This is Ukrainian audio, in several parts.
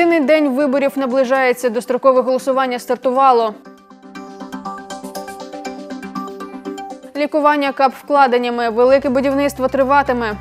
Єдиний день виборів наближається. Дострокове голосування стартувало. Лікування кап вкладеннями. Велике будівництво триватиме.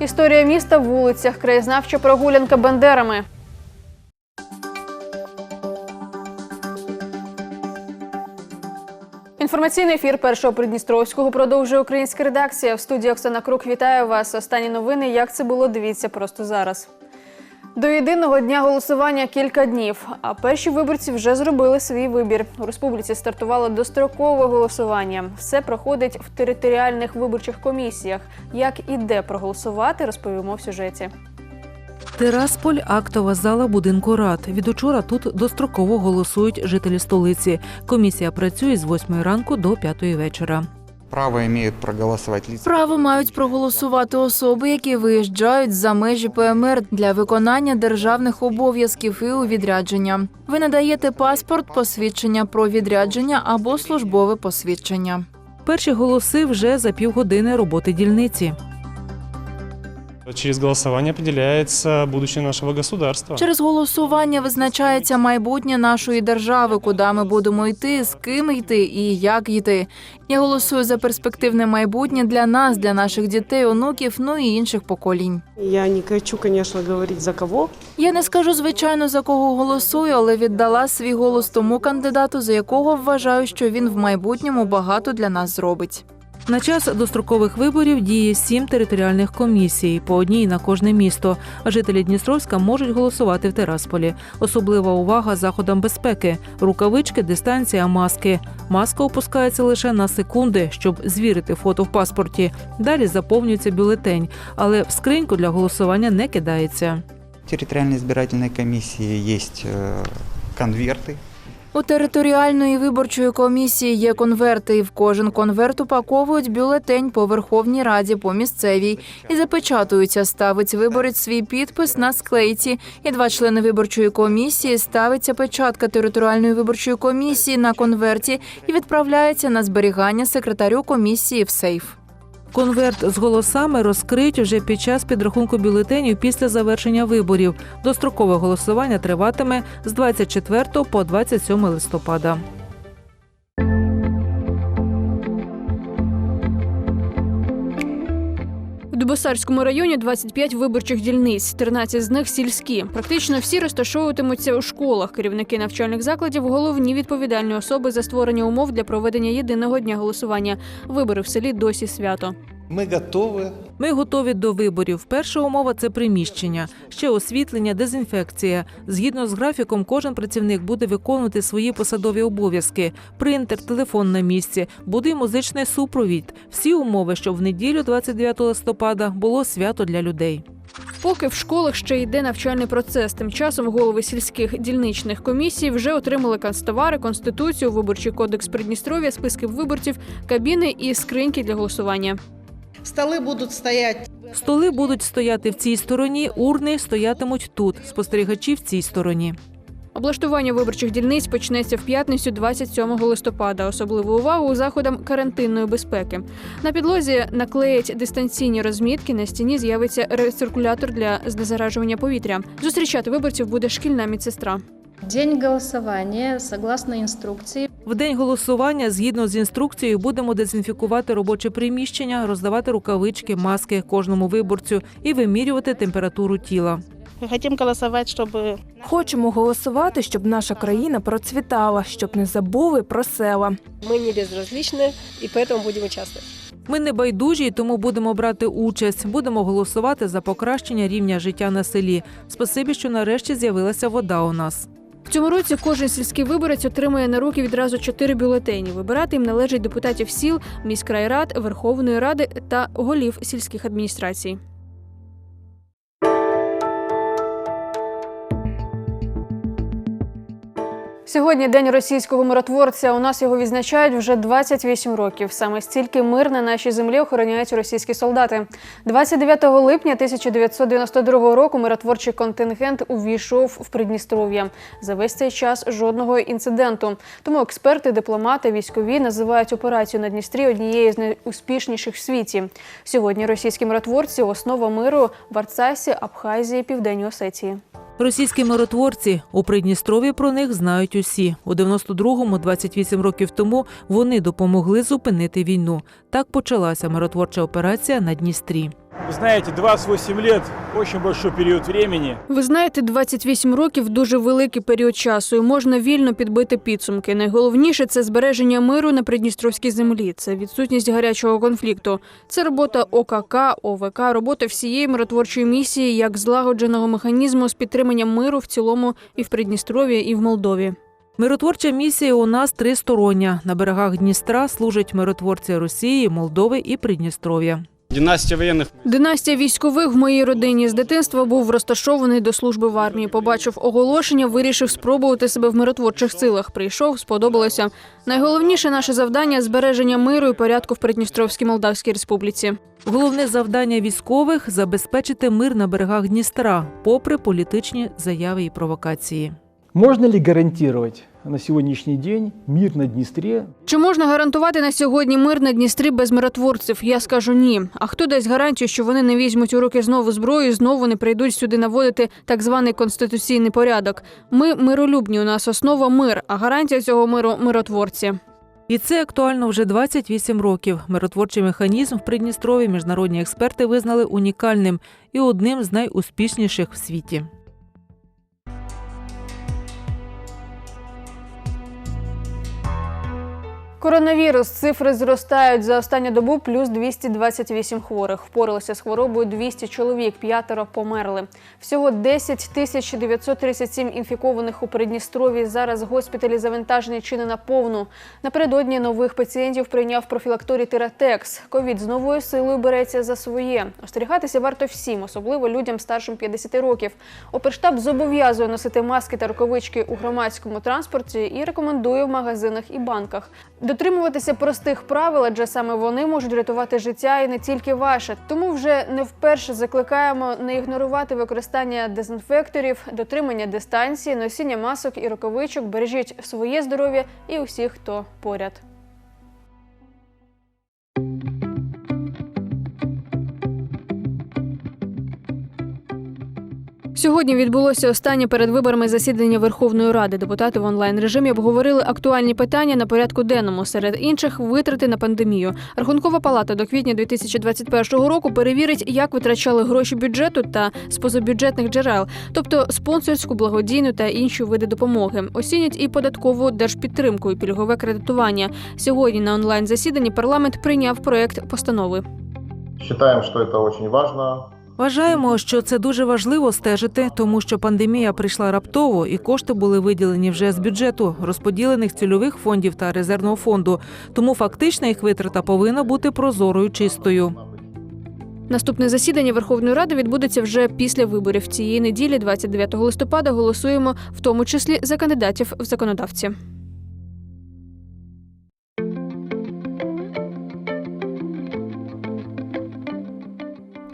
Історія міста в вулицях. Краєзнавча прогулянка бандерами. Інформаційний ефір першого Придністровського продовжує українська редакція. В студії Оксана Крук вітаю вас. Останні новини. Як це було? Дивіться просто зараз. До єдиного дня голосування кілька днів. А перші виборці вже зробили свій вибір. У республіці стартувало дострокове голосування. Все проходить в територіальних виборчих комісіях. Як і де проголосувати, розповімо в сюжеті. Терасполь актова зала будинку рад. Від учора тут достроково голосують жителі столиці. Комісія працює з 8 ранку до 5 вечора. Право имеют проголосовать лица. Право мають проголосувати особи, які виїжджають за межі ПМР для виконання державних обов'язків і у відрядження. Ви надаєте паспорт, посвідчення про відрядження або службове посвідчення. Перші голоси вже за півгодини роботи дільниці. Через голосование определяется будущее нашего государства. Через голосування визначається майбутнє нашої держави, куди ми будемо йти, з ким йти і як йти. Я голосую за перспективне майбутнє для нас, для наших дітей, онуків, ну і інших поколінь. Я не хочу, конечно, говорить за кого. Я не скажу звичайно за кого голосую, але віддала свій голос тому кандидату, за якого вважаю, що він в майбутньому багато для нас зробить. На час дострокових виборів діє сім територіальних комісій, по одній на кожне місто. Жителі Дністровська можуть голосувати в Терасполі. Особлива увага заходам безпеки: рукавички, дистанція, маски. Маска опускається лише на секунди, щоб звірити фото в паспорті. Далі заповнюється бюлетень, але в скриньку для голосування не кидається. В территориальной избирательной комиссии есть э, конверты. У територіальної виборчої комісії є конверти, і в кожен конверт упаковують бюлетень по Верховній Раді по місцевій і запечатуються. Ставить виборець свій підпис на склейці. І два члени виборчої комісії ставиться печатка територіальної виборчої комісії на конверті і відправляється на зберігання секретарю комісії в сейф. Конверт з голосами розкриють уже під час підрахунку бюлетенів після завершення виборів. Дострокове голосування триватиме з 24 по 27 листопада. В Дубосарському районі 25 виборчих дільниць, 13 з них сільські. Практично всі розташовуватимуться у школах. Керівники навчальних закладів головні відповідальні особи за створення умов для проведення єдиного дня голосування. Вибори в селі досі свято. Мы готовы Ми готові до виборів. Перша умова це приміщення, ще освітлення, дезінфекція. Згідно з графіком, кожен працівник буде виконувати свої посадові обов'язки: принтер, телефон на місці, буде й музичний супровід. Всі умови, щоб в неділю, 29 листопада, було свято для людей. Поки в школах ще йде навчальний процес. Тим часом голови сільських дільничних комісій вже отримали канцтовари, конституцію, виборчий кодекс Придністров'я, списки виборців, кабіни і скриньки для голосування. Столы будут стоять Столи будуть стояти в цій стороні, урни стоятимуть тут. Спостерігачі в цій стороні. Облаштування виборчих дільниць почнеться в п'ятницю, 27 листопада. Особливу увагу заходам карантинної безпеки. На підлозі наклеять дистанційні розмітки. На стіні з'явиться рециркулятор для знезаражування повітря. Зустрічати виборців буде шкільна медсестра. День голосования, согласно инструкции, В день голосування, згідно з інструкцією, будемо дезінфікувати робоче приміщення, роздавати рукавички, маски кожному виборцю і вимірювати температуру тіла. Мы хотим голосовать, чтобы Хочемо голосувати, щоб наша країна процвітала, щоб не забули про села. Мы не безразличны, и поэтому будем участвовать. Ми не байдужі, і тому будемо брати участь. Будемо голосувати за покращення рівня життя на селі. Спасибі, що нарешті з'явилася вода у нас. В цьому році кожен сільський виборець отримує на руки відразу чотири бюлетені. Вибирати їм належить депутатів сіл, міськрайрад, Верховної Ради та голів сільських адміністрацій. Сьогодні день російського миротворця. У нас його відзначають вже 28 років. Саме стільки мир на нашій землі охороняють російські солдати. 29 липня 1992 року миротворчий контингент увійшов в Придністров'я. За весь цей час жодного інциденту. Тому експерти, дипломати, військові називають операцію на Дністрі однією з найуспішніших в світі. Сьогодні російські миротворці основа миру в Арцасі, Абхазії, Південній Осетії. Російські миротворці у Придністрові про них знають усі. У 92-му, 28 років тому, вони допомогли зупинити війну. Так почалася миротворча операція на Дністрі. Вы знаете, 28 лет – очень большой период времени. Ви знаєте, 28 років дуже великий період часу, і можна вільно підбити підсумки. Найголовніше це збереження миру на придністровській землі, це відсутність гарячого конфлікту. Це робота ОКК, ОВК, робота всієї миротворчої місії як злагодженого механізму з підтриманням миру в цілому і в Придністров'ї, і в Молдові. Миротворча місія у нас тристороння. На берегах Дністра служать миротворці Росії, Молдови і Придністров'я. Династия военных Династія військових в моїй родині з дитинства був розташований до служби в армії. Побачив оголошення, вирішив спробувати себе в миротворчих силах. Прийшов, сподобалося. Найголовніше наше завдання збереження миру і порядку в Придністровській Молдавській Республіці. Головне завдання військових забезпечити мир на берегах Дністра, попри політичні заяви і провокації. Можно ли гарантировать на сегодняшний день мир на Днестре Чи можна гарантувати на сьогодні мир на Дністрі без миротворців? Я скажу ні. А хто дасть гарантію, що вони не візьмуть у руки знову зброю і знову не прийдуть сюди наводити так званий конституційний порядок? Ми миролюбні. У нас основа мир, а гарантія цього миру миротворці. І це актуально вже 28 років. Миротворчий механізм в Придністрові міжнародні експерти визнали унікальним і одним з найуспішніших в світі. Коронавірус цифри зростають за останню добу плюс 228 хворих. Впоралися з хворобою 200 чоловік, п'ятеро померли. Всього 10 тисяч 937 інфікованих у Придністрові. Зараз госпіталі завантажені чи не наповну. Напередодні нових пацієнтів прийняв профілакторій Тиратекс. Ковід з новою силою береться за своє. Остерігатися варто всім, особливо людям старшим 50 років. Оперштаб зобов'язує носити маски та рукавички у громадському транспорті і рекомендує в магазинах і банках. Дотримуватися простих правил, адже саме вони можуть рятувати життя і не тільки ваше. Тому вже не вперше закликаємо не ігнорувати використання дезінфекторів, дотримання дистанції, носіння масок і рукавичок. Бережіть своє здоров'я і усіх, хто поряд. Сьогодні відбулося останнє перед виборами засідання Верховної Ради. Депутати в онлайн режимі обговорили актуальні питання на порядку денному. Серед інших витрати на пандемію. Рахункова палата до квітня 2021 року перевірить, як витрачали гроші бюджету та з позабюджетних джерел, тобто спонсорську, благодійну та інші види допомоги. Оцінять і податкову держпідтримку, і пільгове кредитування. Сьогодні на онлайн засіданні парламент прийняв проект постанови. Считаем, что это очень важно. Вважаємо, що це дуже важливо стежити, тому що пандемія прийшла раптово, і кошти були виділені вже з бюджету, розподілених цільових фондів та резервного фонду. Тому фактична їх витрата повинна бути прозорою чистою. Наступне засідання Верховної Ради відбудеться вже після виборів цієї неділі, 29 листопада. Голосуємо в тому числі за кандидатів в законодавці.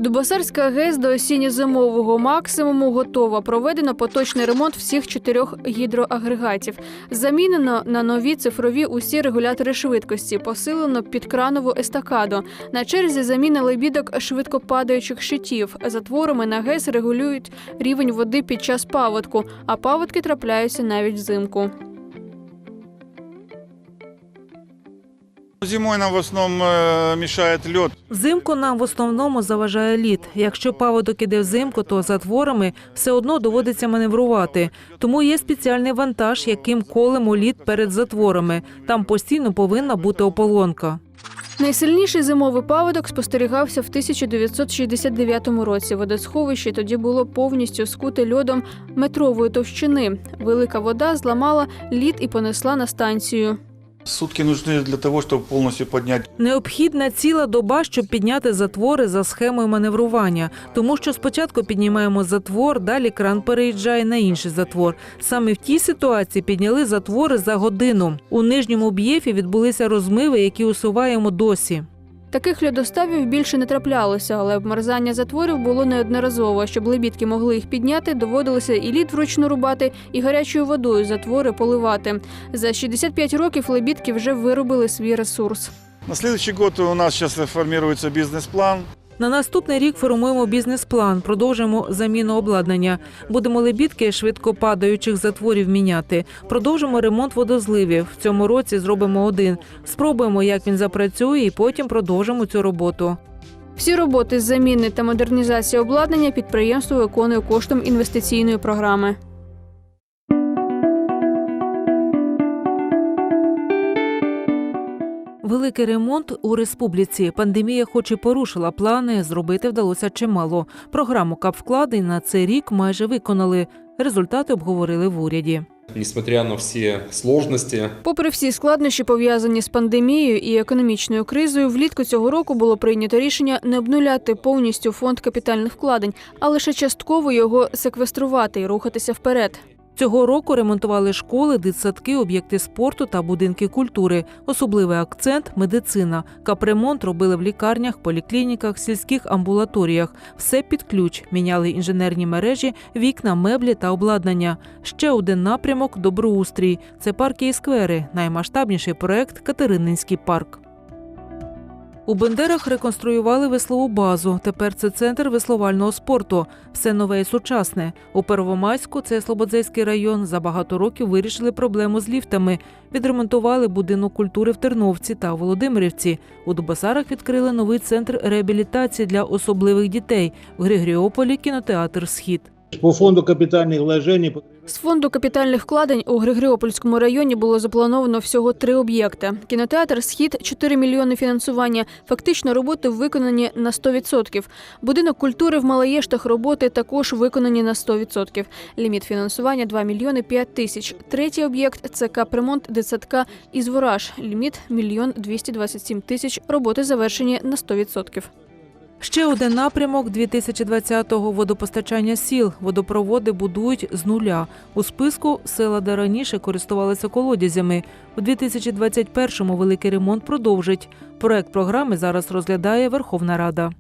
Дубосарська ГЕС до осінньо-зимового максимуму готова. Проведено поточний ремонт всіх чотирьох гідроагрегатів. Замінено на нові цифрові усі регулятори швидкості, посилено підкранову естакаду. На черзі заміна лебідок швидкопадаючих щитів. Затворами на ГЕС регулюють рівень води під час паводку, а паводки трапляються навіть взимку. Зимой нам в основном э, мешает лед. Взимку нам в основному заважає лід. Якщо паводок іде взимку, то затворами все одно доводиться маневрувати. Тому є спеціальний вантаж, яким колемо лід перед затворами. Там постійно повинна бути ополонка. Найсильніший зимовий паводок спостерігався в 1969 році. Водосховище тоді було повністю скуте льодом метрової товщини. Велика вода зламала лід і понесла на станцію. Сутки нужны для того, чтобы полностью поднять Необхідна ціла доба, щоб підняти затвори за схемою маневрування, тому що спочатку піднімаємо затвор, далі кран переїжджає на інший затвор. Саме в тій ситуації підняли затвори за годину. У нижньому б'єфі відбулися розмиви, які усуваємо досі. Таких льодоставів більше не траплялося, але обмерзання затворів було неодноразово. Щоб лебідки могли їх підняти, доводилося і лід вручну рубати, і гарячою водою затвори поливати. За 65 років лебідки вже виробили свій ресурс. На наступний рік у нас зараз формується бизнес-план. На наступний рік формуємо бізнес-план, продовжимо заміну обладнання. Будемо лебідки швидко падаючих затворів міняти. Продовжимо ремонт водозливів. В цьому році зробимо один. Спробуємо, як він запрацює, і потім продовжимо цю роботу. Всі роботи з заміни та модернізації обладнання підприємство виконує коштом інвестиційної програми. Великий ремонт у республіці. Пандемія, хоч і порушила плани, зробити вдалося чимало. Програму капвкладень на цей рік майже виконали. Результати обговорили в уряді. Несмотря на все сложности, Попри всі складнощі, пов'язані з пандемією і економічною кризою, влітку цього року було прийнято рішення не обнуляти повністю фонд капітальних вкладень, а лише частково його секвеструвати і рухатися вперед. Цього року ремонтували школи, дитсадки, об'єкти спорту та будинки культури. Особливий акцент медицина. Капремонт робили в лікарнях, поліклініках, сільських амбулаторіях. Все під ключ. Міняли інженерні мережі, вікна, меблі та обладнання. Ще один напрямок доброустрій. Це парки і сквери. Наймасштабніший проект Катерининський парк. У Бендерах реконструювали веслову базу. Тепер це центр веслувального спорту. Все нове і сучасне. У Первомайську, це Слободзейський район, за багато років вирішили проблему з ліфтами. Відремонтували будинок культури в Терновці та Володимирівці. У Дубасарах відкрили новий центр реабілітації для особливих дітей. В Григоріополі кінотеатр Схід. По фонду капитальных вложений З фонду капітальних вкладень у Григоріопольському районі було заплановано всього три об'єкти. Кінотеатр Схід 4 мільйони фінансування. Фактично роботи виконані на 100%. Будинок культури в Малаєштах роботи також виконані на 100%. Ліміт фінансування 2 мільйони 5 тисяч. Третій об'єкт це капремонт дитсадка «Ізвораж». Ліміт мільйон 227 тисяч. Роботи завершені на 100%. Ще один напрямок 2020-го – водопостачання сіл. Водопроводи будують з нуля. У списку села, де раніше користувалися колодязями. У 2021-му великий ремонт продовжить. Проект програми зараз розглядає Верховна Рада.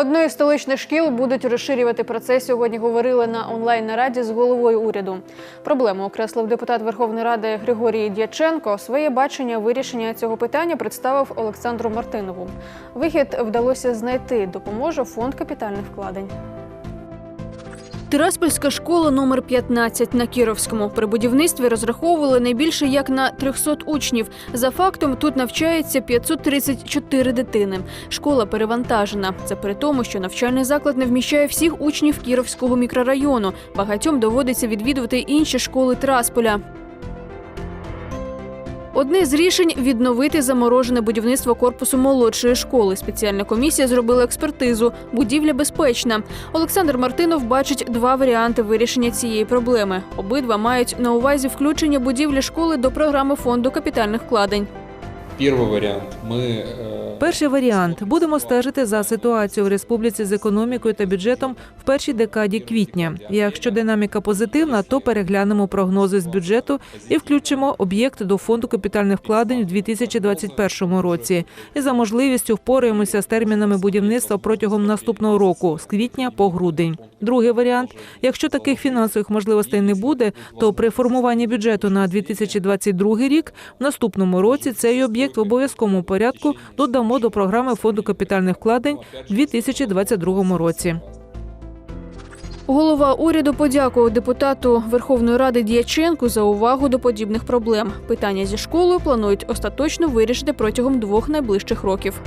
Одну з столичних шкіл будуть розширювати про це. Сьогодні говорили на онлайн нараді з головою уряду. Проблему окреслив депутат Верховної Ради Григорій Дяченко. Своє бачення вирішення цього питання представив Олександру Мартинову. Вихід вдалося знайти. Допоможе фонд капітальних вкладень. Тираспольська школа номер 15 на Кіровському. При будівництві розраховували не більше як на 300 учнів. За фактом тут навчається 534 дитини. Школа перевантажена. Це при тому, що навчальний заклад не вміщає всіх учнів Кіровського мікрорайону. Багатьом доводиться відвідувати інші школи Трасполя. Одне з рішень відновити заморожене будівництво корпусу молодшої школи. Спеціальна комісія зробила експертизу. Будівля безпечна. Олександр Мартинов бачить два варіанти вирішення цієї проблеми. Обидва мають на увазі включення будівлі школи до програми фонду капітальних вкладень. первый вариант. Мы э, Перший варіант будемо стежити за ситуацією в республіці з економікою та бюджетом в першій декаді квітня. Якщо динаміка позитивна, то переглянемо прогнози з бюджету і включимо об'єкт до фонду капітальних вкладень в 2021 році. І за можливістю впораємося з термінами будівництва протягом наступного року з квітня по грудень. Другий варіант: якщо таких фінансових можливостей не буде, то при формуванні бюджету на 2022 рік в наступному році цей об'єкт в обов'язковому порядку додамо до програми фонду капітальних вкладень в 2022 році. Голова уряду подякував депутату Верховної Ради Діяченку за увагу до подібних проблем. Питання зі школою планують остаточно вирішити протягом двох найближчих років.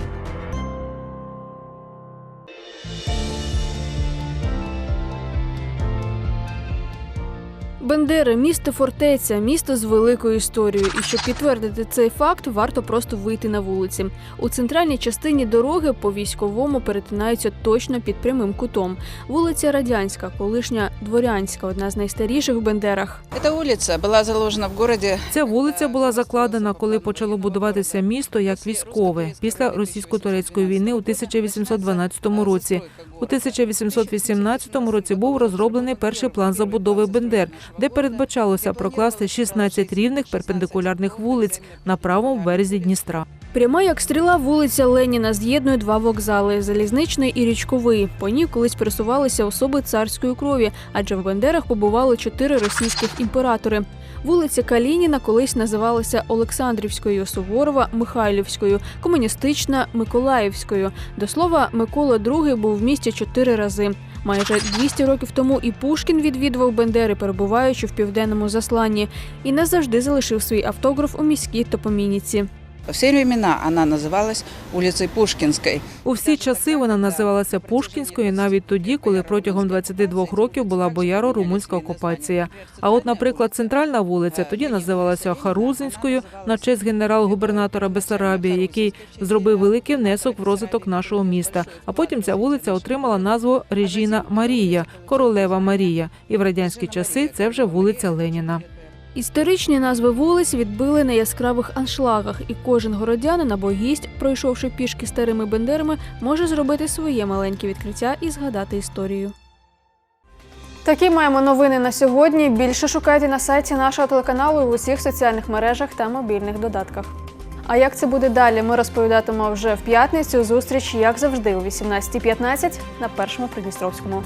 Бендери місто фортеця, місто з великою історією. І щоб підтвердити цей факт, варто просто вийти на вулиці. У центральній частині дороги по військовому перетинаються точно під прямим кутом. Вулиця Радянська, колишня дворянська, одна з найстаріших в Бендерах. Эта улица была заложена в городе Ця вулиця була закладена, коли почало будуватися місто як військове після російсько-турецької війни у 1812 році. У 1818 році був розроблений перший план забудови Бендер, де передбачалося прокласти 16 рівних перпендикулярних вулиць на правому березі Дністра. Пряма як стріла вулиця Леніна з'єднує два вокзали залізничний і річковий. По ній колись пересувалися особи царської крові, адже в Бендерах побували чотири російських імператори. Вулиця Калініна колись називалася Олександрівською, Суворова Михайлівською, комуністична Миколаївською. До слова, Микола II був в місті чотири рази. Майже 200 років тому і Пушкін відвідував Бендери, перебуваючи в південному засланні, і не завжди залишив свій автограф у міській топомініці. Все времена она называлась улицей Пушкинской. У всі часи вона називалася Пушкінською, навіть тоді, коли протягом 22 років була бояро-румунська окупація. А от, наприклад, центральна вулиця тоді називалася Харузинською на честь генерал-губернатора Бесарабії, який зробив великий внесок в розвиток нашого міста. А потім ця вулиця отримала назву Режіна Марія, Королева Марія. І в радянські часи це вже вулиця Леніна. Історичні назви вулиць відбили на яскравих аншлагах, і кожен городянин або гість, пройшовши пішки старими бендерами, може зробити своє маленьке відкриття і згадати історію. Такі маємо новини на сьогодні. Більше шукайте на сайті нашого телеканалу і в усіх соціальних мережах та мобільних додатках. А як це буде далі? Ми розповідатимемо вже в п'ятницю. Зустріч, як завжди, о 18.15 на першому Придністровському.